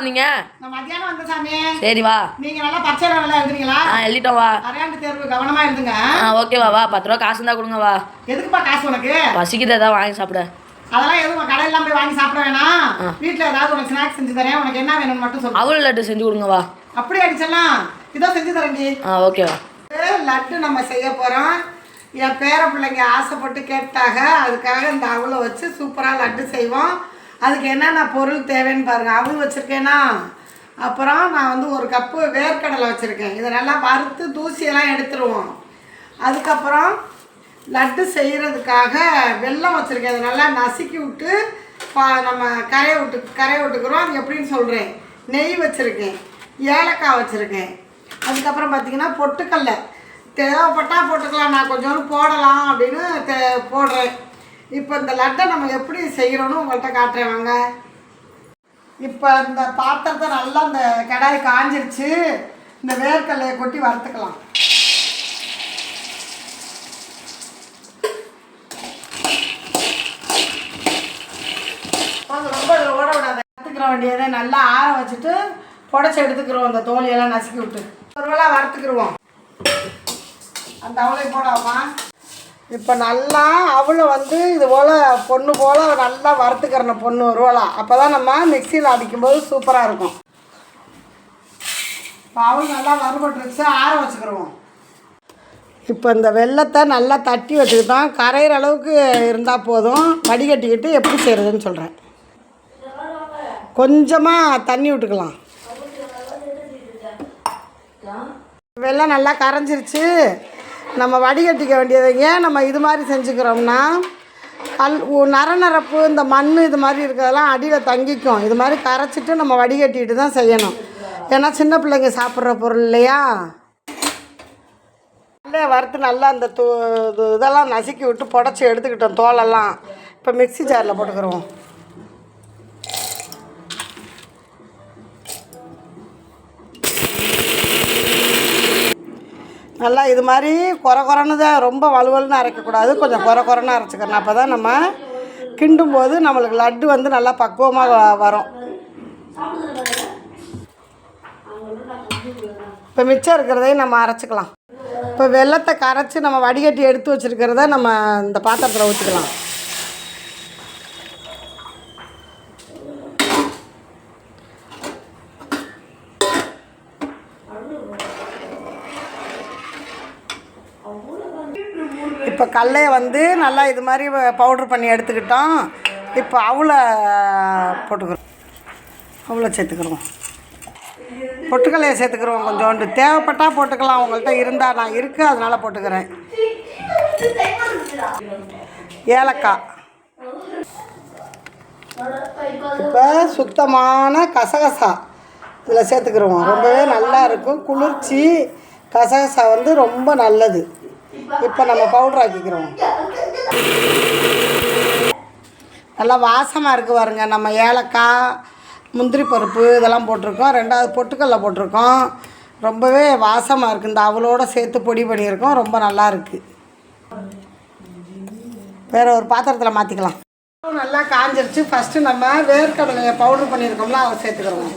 வந்தீங்க மத்தியானம் வந்த சாமி. சரி வா. நீங்க நல்லா பச்சை நல்லா எழுதுறீங்களா? ஆ எழுதிட்டோம் வா. அரையாண்டு தேர்வு கவனமா எழுதுங்க. ஆ ஓகேவா வா பத்து ரூபா காசு இருந்தால் கொடுங்க வா. எதுக்குப்பா காசு உனக்கு? பசிக்குது ஏதாவது வாங்கி சாப்பிட. அதெல்லாம் எதுவும் கடையெல்லாம் போய் வாங்கி சாப்பிட வேணாம். ஆ. வீட்ல ஏதாவது உனக்கு ஸ்நாக்ஸ் செஞ்சு தரேன். உனக்கு என்ன வேணும்னு மட்டும் சொல்லு. அவள் லட்டு செஞ்சு கொடுங்க வா. அப்படியே அடிச்சலாம் இதோ செஞ்சு தரேன்டி ஆ ஓகேவா லட்டு நம்ம செய்ய போறோம். என் பேர பிள்ளைங்க ஆசைப்பட்டு கேட்டாக அதுக்காக இந்த அவளை வச்சு சூப்பராக லட்டு செய்வோம். அதுக்கு என்னென்ன பொருள் தேவைன்னு பாருங்கள் அவள் வச்சுருக்கேன்னா அப்புறம் நான் வந்து ஒரு கப்பு வேர்க்கடலை வச்சுருக்கேன். இதை நல்லா வறுத்து தூசியெல்லாம் எடுத்துருவோம். அதுக்கப்புறம் லட்டு செய்கிறதுக்காக வெல்லம் வச்சுருக்கேன். அதை நல்லா நசுக்கி விட்டு பா நம்ம கரையை விட்டு கரையை விட்டுக்கிறோம். அது எப்படின்னு சொல்கிறேன் நெய் வச்சுருக்கேன். ஏலக்காய் வச்சுருக்கேன். அதுக்கப்புறம் பார்த்தீங்கன்னா பொட்டுக்கல்ல தேவைப்பட்டால் போட்டுக்கலாம். நான் கொஞ்சோண்டு போடலாம் அப்படின்னு தே போடுறேன். இப்போ இந்த லட்டை நம்ம எப்படி செய்கிறோன்னு உங்கள்கிட்ட காட்டுறேன் வாங்க. இப்போ இந்த பாத்திரத்தை நல்லா இந்த கடாய் காஞ்சிருச்சு. இந்த வேர்க்கடலையை கொட்டி வறுத்துக்கலாம். கொஞ்சம் ரொம்ப ஓட விடாத. வறுத்துக்கிற வேண்டியதை நல்லா ஆற வச்சுட்டு புடச்சி எடுத்துக்கிறோம். அந்த தோலியெல்லாம் நசுக்கி விட்டு. ஒரு வேளை வறுத்துக்கிடுவோம் அந்த அவளை போடாமா இப்போ நல்லா அவளை வந்து இது போல் பொண்ணு போல் நல்லா வறுத்துக்கிறன பொண்ணு உருவலாம் அப்போ தான் நம்ம மிக்சியில் அடிக்கும்போது சூப்பராக இருக்கும். இப்போ அவள் நல்லா வறுபட்டுருச்சு ஆற வச்சுக்கிடுவோம் இப்போ இந்த வெள்ளத்தை நல்லா தட்டி வச்சுக்கிட்டோம் கரையிற அளவுக்கு இருந்தால் போதும். வடிகட்டிக்கிட்டு எப்படி செய்கிறதுன்னு சொல்கிறேன் கொஞ்சமாக தண்ணி விட்டுக்கலாம். வெள்ளம் நல்லா கரைஞ்சிருச்சு. நம்ம வடிகட்டிக்க வேண்டியது ஏன் நம்ம இது மாதிரி செஞ்சுக்கிறோம்னா கல் உ- நரநரப்பு இந்த மண் இது மாதிரி இருக்கிறதெல்லாம் அடியில் தங்கிக்கும். இது மாதிரி கரைச்சிட்டு நம்ம வடிகட்டிட்டு தான் செய்யணும். ஏன்னா சின்ன பிள்ளைங்க சாப்பிட்ற பொருள் இல்லையா? நல்லா வறுத்து நல்லா அந்த தூ இது இதெல்லாம் நசுக்கி விட்டு புடச்சி எடுத்துக்கிட்டோம் தோலெல்லாம். இப்போ மிக்ஸி ஜாரில் போட்டுக்கிறோம் நல்லா இது மாதிரி குறை குறைன்னு தான் ரொம்ப வலுவலுன்னு அரைக்கக்கூடாது. கொஞ்சம் குறை குறைன்னு அரைச்சிக்கணும். அப்போ தான் நம்ம கிண்டும் போது நம்மளுக்கு லட்டு வந்து நல்லா பக்குவமாக வ- வரும். இப்போ மிச்சம் இருக்கிறதையும் நம்ம அரைச்சிக்கலாம். இப்போ வெள்ளத்தை கரைச்சி நம்ம வடிகட்டி எடுத்து வச்சுருக்கிறத நம்ம இந்த பாத்திரத்தில் ஊற்றிக்கலாம் இப்போ கடலையை வந்து நல்லா இது மாதிரி பவுட்ரு பண்ணி எடுத்துக்கிட்டோம். இப்போ அவ்வளோ போட்டுக்கிறோம். அவளை சேர்த்துக்கிறோம். பொட்டுக்கல்லையை சேர்த்துக்கிறோம் கொஞ்சோண்டு. தேவைப்பட்டால் போட்டுக்கலாம். உங்கள்கிட்ட இருந்தால் நான் இருக்குது அதனால் போட்டுக்கிறேன். ஏலக்காய். இப்போ சுத்தமான கசகசா இதில் சேர்த்துக்கிறோம். ரொம்பவே நல்லா இருக்கும். குளிர்ச்சி கசகசா வந்து ரொம்ப நல்லது. இப்போ நம்ம பவுடர் ஆக்கிக்கிறோம். நல்லா வாசமாக இருக்குது பாருங்க. நம்ம ஏலக்காய் முந்திரி பருப்பு இதெல்லாம் போட்டிருக்கோம். ரெண்டாவது பொட்டுக்கல்ல போட்டிருக்கோம். ரொம்பவே வாசமாக இருக்குது இந்த அவளோட சேர்த்து பொடி பண்ணியிருக்கோம். ரொம்ப நல்லா இருக்குது வேறு ஒரு பாத்திரத்தில் மாற்றிக்கலாம் நல்லா காஞ்சிருச்சு. ஃபஸ்ட்டு நம்ம வேர்க்கடலையை பவுடர் பண்ணியிருக்கோம்ல அதை சேர்த்துக்கிறோம்.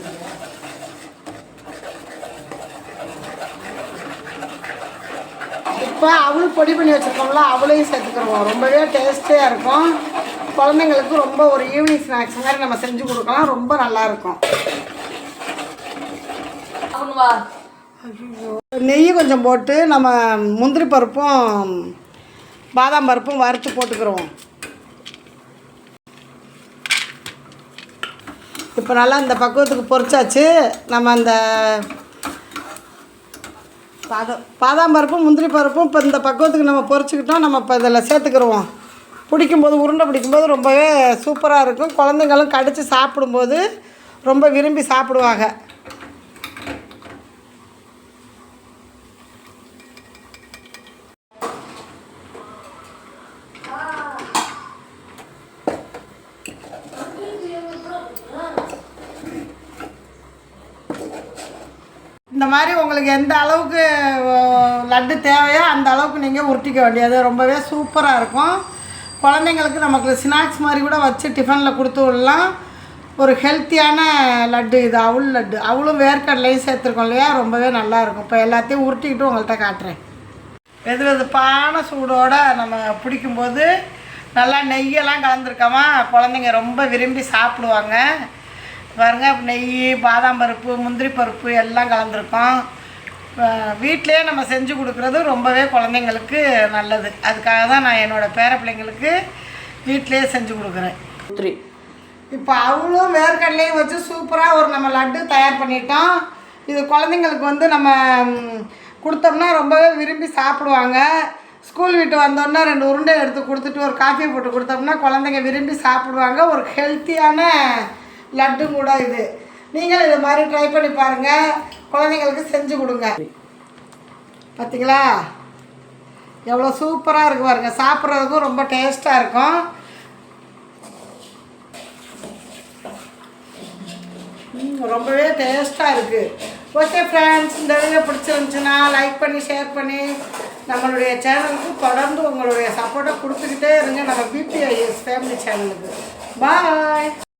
இப்போ அவள் பொடி பண்ணி வச்சுருக்கோம்ல அவளையும் சேர்த்துக்கிறோம். ரொம்பவே டேஸ்டியாக இருக்கும். குழந்தைங்களுக்கு ரொம்ப ஒரு ஈவினிங் ஸ்நாக்ஸ் மாதிரி நம்ம செஞ்சு கொடுக்கலாம். ரொம்ப நல்லா இருக்கும். நெய் கொஞ்சம் போட்டு நம்ம முந்திரி பருப்பும் பாதாம் பருப்பும் வறுத்து போட்டுக்கிறோம். இப்போ நல்லா இந்த பக்குவத்துக்கு பொரிச்சாச்சு. நம்ம அந்த பாதாம் பாதாம் பருப்பும் முந்திரி பருப்பும் இப்போ இந்த பக்குவத்துக்கு நம்ம பொறிச்சிக்கிட்டோம். நம்ம இப்போ இதில் சேர்த்துக்கிடுவோம் பிடிக்கும்போது உருண்டை பிடிக்கும்போது ரொம்பவே சூப்பராக இருக்கும். குழந்தைங்களும் கடித்து சாப்பிடும்போது ரொம்ப விரும்பி சாப்பிடுவாங்க. இந்த மாதிரி உங்களுக்கு எந்த அளவுக்கு லட்டு தேவையோ அந்த அளவுக்கு நீங்கள் உருட்டிக்க வேண்டியது. ரொம்பவே சூப்பராக இருக்கும். குழந்தைங்களுக்கு நமக்கு ஸ்நாக்ஸ் மாதிரி கூட வச்சு டிஃபனில் கொடுத்து விடலாம். ஒரு ஹெல்த்தியான லட்டு இது அவுள் லட்டு. அவளும் வேர்க்கடலையும் சேர்த்துருக்கோம் இல்லையா? ரொம்பவே நல்லாயிருக்கும் இப்போ எல்லாத்தையும் உருட்டிக்கிட்டு உங்கள்கிட்ட காட்டுறேன். வெது வெதுப்பான சூடோடு நம்ம பிடிக்கும்போது நல்லா நெய்யெல்லாம் கலந்துருக்கோமா? குழந்தைங்க ரொம்ப விரும்பி சாப்பிடுவாங்க. பாருங்க நெய் பாதாம் பருப்பு முந்திரி பருப்பு எல்லாம் கலந்துருக்கோம். வீட்டிலே நம்ம செஞ்சு கொடுக்குறது ரொம்பவே குழந்தைங்களுக்கு நல்லது. அதுக்காக தான் நான் என்னோடய பேர பிள்ளைங்களுக்கு வீட்டிலே செஞ்சு கொடுக்குறேன். த்ரீ இப்போ அவளும் வேர்க்கடலையும் வச்சு சூப்பராக ஒரு நம்ம லட்டு தயார் பண்ணிட்டோம். இது குழந்தைங்களுக்கு வந்து நம்ம கொடுத்தோம்னா ரொம்பவே விரும்பி சாப்பிடுவாங்க. ஸ்கூல் விட்டு வந்தோடனே ரெண்டு உருண்டை எடுத்து கொடுத்துட்டு ஒரு காஃபி போட்டு கொடுத்தோம்னா குழந்தைங்க விரும்பி சாப்பிடுவாங்க. ஒரு ஹெல்த்தியான லட்டு கூட இது. நீங்களும் இது மாதிரி ட்ரை பண்ணி பாருங்கள் குழந்தைங்களுக்கு செஞ்சு கொடுங்க. பார்த்தீங்களா எவ்வளோ சூப்பராக இருக்கு பாருங்க. சாப்பிட்றதுக்கும் ரொம்ப டேஸ்ட்டாக இருக்கும். ம், ரொம்பவே டேஸ்ட்டாக இருக்குது ஓகே ஃப்ரெண்ட்ஸ் இந்த வீடியோ பிடிச்சிருந்துச்சுன்னா லைக் பண்ணி ஷேர் பண்ணி நம்மளுடைய சேனலுக்கு தொடர்ந்து உங்களுடைய சப்போர்ட்டை கொடுத்துக்கிட்டே இருங்க. நம்ம பிபிஐஎஸ் ஃபேமிலி சேனலுக்கு பாய்